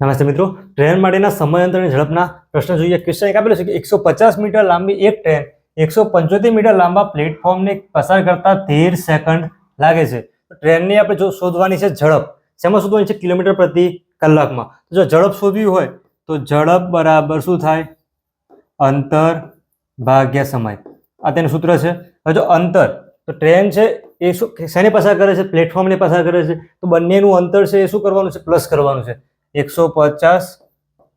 નમસ્તે મિત્રો. ટ્રેન માટેના સમયાંતરની ઝડપના પ્રશ્ન જોઈએ. ક્વેશ્ચન એક આપેલો છે કે એકસો પચાસ મીટર લાંબી એક ટ્રેન એકસો પંચોતેર મીટર લાંબા પ્લેટફોર્મને પસાર કરતા તેર સેકન્ડ લાગે છે. ટ્રેનની આપણે જો શોધવાની છે ઝડપ, શેમાં શોધવાની છે? કિલોમીટર પ્રતિ કલાકમાં. જો ઝડપ શોધવી હોય, તો ઝડપ બરાબર શું થાય? અંતર ભાગ્યા સમય. આ તેનું સૂત્ર છે. હવે જો અંતર, તો ટ્રેન છે એ શું, શેને પસાર કરે છે? પ્લેટફોર્મને પસાર કરે છે. તો બંનેનું અંતર છે એ શું કરવાનું છે? પ્લસ કરવાનું છે. એકસો પચાસ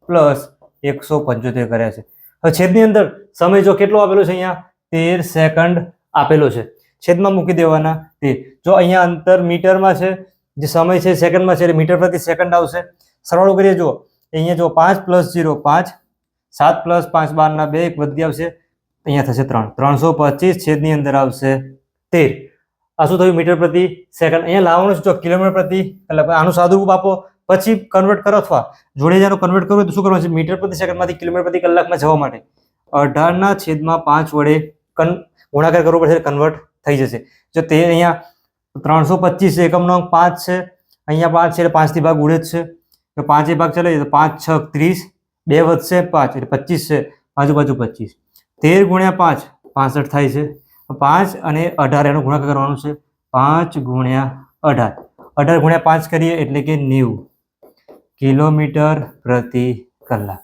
પ્લસ એકસો પંચોતેર કર્યા છે. હવે છેદની અંદર સમય જો કેટલો આપેલો છે અહીંયા? તેર સેકન્ડ આપેલો છે. છેદમાં મૂકી દેવાના તે. જો અહીંયા અંતર મીટરમાં છે, જે સમય છે સેકન્ડમાં છે, એટલે મીટર પ્રતિ સેકન્ડ આવશે. સરવાળો કરીએ જુઓ. અહીંયા જો પાંચ પ્લસ જીરો, પાંચ. સાત પ્લસ પાંચ, બારના બે, એક વધી આવશે. અહીંયા થશે ત્રણ. ત્રણસો પચીસ છેદની અંદર આવશે તેર. આ શું થયું? મીટર પ્રતિ સેકન્ડ. અહીંયા લાવવાનું છે, જો કિલોમીટર પ્રતિ એટલે આનું સાદું આપો. પછી કન્વર્ટ કરો અથવા જોડે કન્વર્ટ કરો તો શું કરવાનું છે? મીટર પ્રતિ સેકન્ડમાંથી કિલોમીટર પ્રતિ કલાકમાં જવા માટે અઢારના છેદમાં પાંચ વડે કન ગુણાકાર કરવો પડશે કન્વર્ટ થઈ જશે. જો તે અહીંયા ત્રણસો પચીસ એકમનો અંક પાંચ છે, અહીંયા પાંચ છે એટલે પાંચથી ભાગ ઉડે જ છે. તો પાંચે ભાગ ચાલે તો પાંચ, છ, ત્રીસ, બે વધશે પાંચ એટલે પચીસ છે, આજુબાજુ પચીસ. તેર ગુણ્યા પાંચ, પાસઠ થાય છે. પાંચ અને અઢાર એનો ગુણાકાર કરવાનો છે પાંચ ગુણ્યા અઢાર. અઢાર ગુણ્યા પાંચ કરીએ એટલે કે નેવું. કિલોમીટર પ્રતિ કલાક.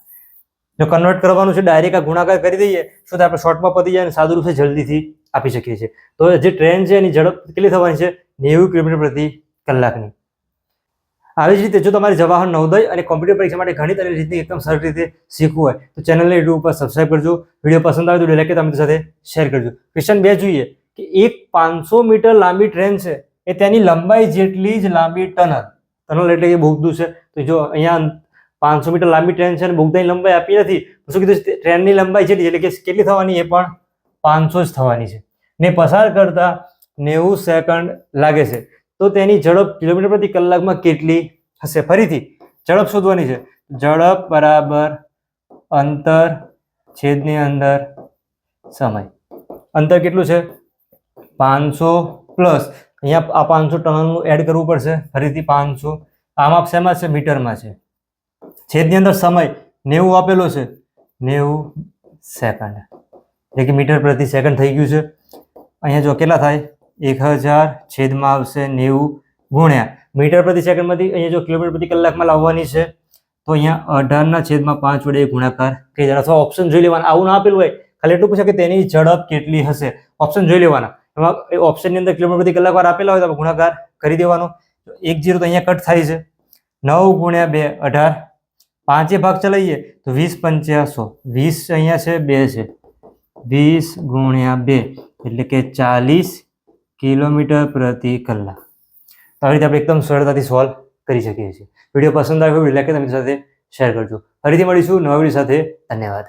જો કન્વર્ટ કરવાનું છે ડાયરેક્ટ આ ગુણાકાર કરી દઈએ, શું તો આપણે શોર્ટમાં પતી જાય અને સાદું રૂપે જલ્દીથી આપી શકીએ છીએ. તો જે ટ્રેન છે, એની ઝડપ કેટલી થવાની છે? નેવું કિલોમીટર પ્રતિ કલાકની. આવી જ રીતે જો તમારે જવાહર નવોદય અને કોમ્પ્યુટર પરીક્ષા માટે ઘણી તારી રીતની એકદમ સરળ રીતે શીખવું હોય, તો ચેનલને યુટ્યુબ પર સબસ્ક્રાઈબ કરજો. વીડિયો પસંદ આવે તો લાઈક તમે સાથે શેર કરજો. ક્વેશ્ચન બે જોઈએ, કે એક પાંચસો મીટર લાંબી ટ્રેન છે, એ તેની લંબાઈ જેટલી જ લાંબી ટનલ? ટનલ એટલે કે બોગદું છે. તો જો અહીંયા પાંચસો મીટર લાંબી ટ્રેન છે અને બોગદાની લંબાઈ આપી નથી શું કીધું છે? ટ્રેનની લંબાઈ જેટલી, એટલે કે કેટલી થવાની? એ પણ પાંચસો જ થવાની છે. ને પસાર કરતા નેવું સેકન્ડ લાગે છે. તો તેની ઝડપ કિલોમીટર પ્રતિ કલાકમાં કેટલી હશે? ફરીથી, ઝડપ શોધવાની છે. ઝડપ બરાબર અંતર છેદની અંદર સમય. અંતર કેટલું છે? પાંચસો પ્લસ. અહીંયા આ પાંચસો ટનલનું એડ કરવું પડશે, ફરીથી પાંચસો. આમાં શેમાં છે? મીટરમાં છે. છેદની અંદર સમય નેવું આપેલો છે. નેવું સેકન્ડ એટલે કે મીટર પ્રતિ સેકન્ડ થઈ ગયું છે. અહીંયા જો કેટલા થાય? એક હજાર છેદમાં આવશે નેવું ગુણ્યા. મીટર પ્રતિ સેકન્ડમાંથી અહીંયા જો કિલોમીટર પ્રતિ કલાકમાં લાવવાની છે, તો અહીંયા અઢારના છેદમાં પાંચ વડે ગુણાકાર કરી દેવાના. અથવા ઓપ્શન જોઈ લેવાના. આવું ના આપેલું હોય. ખાલી એટલું પૂછે કે તેની ઝડપ કેટલી હશે. ઓપ્શન જોઈ લેવાના. એમાં એ ઓપ્શનની અંદર કિલોમીટર પ્રતિ કલાક વાર આપેલા હોય તો ગુણાકાર કરી દેવાનો. એક જીરો તો અહીંયા કટ થાય છે. નવ ગુણ્યા બે અઢાર. પાંચે ભાગ ચલાવીએ તો વીસ પંચ્યાસો વીસ અહીંયા છે, બે છે. વીસ ગુણ્યા બે એટલે કે ચાલીસ કિલોમીટર પ્રતિ કલાક. તો આવી રીતે આપણે એકદમ સરળતાથી સોલ્વ કરી શકીએ છીએ. વીડિયો પસંદ આવ્યો વીડિયો લાઈક તમે સાથે શેર કરજો. ફરીથી મળીશું નવા વીડિયો સાથે. ધન્યવાદ.